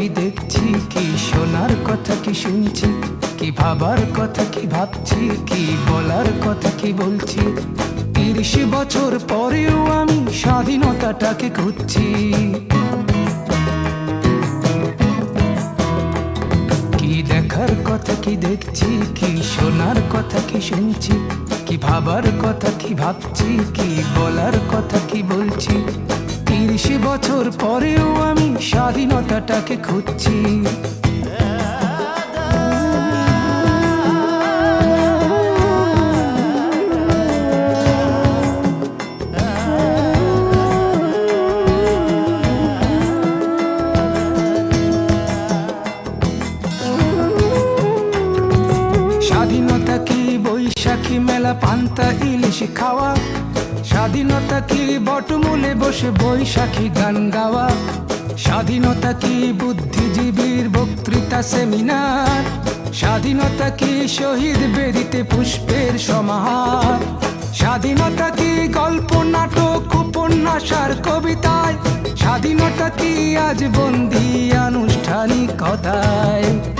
কি দেখছি, কি শোনার কথা, কি শুনছি, কি ভাবার কথা, কি ভাবছি, কি বলার কথা, কি বলছি? তিরিশ বছর পরেও আমি স্বাধীনতাটাকে খুঁজছি। কি দেখার কথা, কি দেখছি, কি শোনার কথা, কি শুনছি, কি ভাবার কথা, কি ভাবছি, কি বলার কথা, কি বলছি? তিরিশ বছর পরেও আমি স্বাধীনতাটাকে খুঁজছি। বৈশাখী মেলা, পান্তা, ইলিশ খাওয়া। স্বাধীনতা কি বটমূলে বসে বৈশাখী গান গাওয়া? স্বাধীনতা কি বুদ্ধিজীবীর বক্তৃতা সেমিনার? স্বাধীনতা কি শহীদ বেদিতে পুষ্পের সমাহার? স্বাধীনতা কি গল্প, নাটক উপন্যাস আর কবিতায়? স্বাধীনতা কি আজ বন্দি আনুষ্ঠানিকতায়?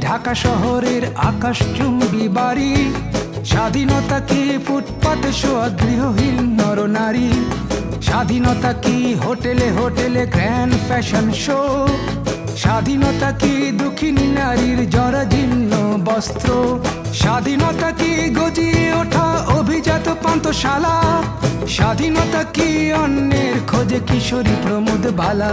ঢাকা শহরের আকাশ চুম্বি বাড়ি। স্বাধীনতা কি ফুটপাত শোয়া গৃহহীন নরনারী? স্বাধীনতা কি হোটেলে হোটেলে গ্র্যান্ড ফ্যাশন শো? স্বাধীনতা কি দুঃখিনী নারীর জরাজীর্ণ বস্ত্র? স্বাধীনতা কি গজিয়ে ওঠা অভিজাত পান্তশালা স্বাধীনতা কি অন্যের খোঁজে কিশোরী প্রমোদ বালা?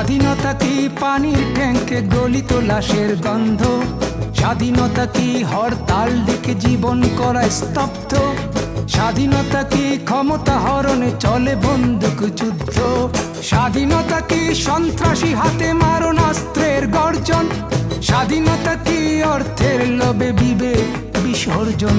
স্বাধীনতা কি পানির ট্যাঙ্কে গলিত লাশের গন্ধ? স্বাধীনতা কি হরতাল ডেকে জীবন করা স্তব্ধ? স্বাধীনতা কি ক্ষমতা হরণে চলে বন্দুক যুদ্ধ? স্বাধীনতা কি সন্ত্রাসী হাতে মারণাস্ত্রের গর্জন? স্বাধীনতা কি অর্থের লোভে বিবেক বিসর্জন?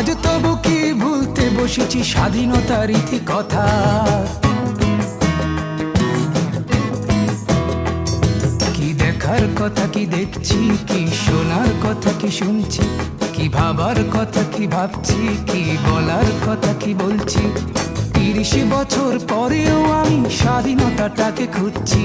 আজ তবু কি ভুলতে বসেছি স্বাধীনতার ইতি কথা কি দেখার কথা, কি দেখছি, কি শোনার কথা, কি শুনছি, কি ভাবার কথা, কি ভাবছি, কি বলার কথা, কি বলছি? তিরিশ বছর পরেও আমি স্বাধীনতাটাকে খুঁজছি।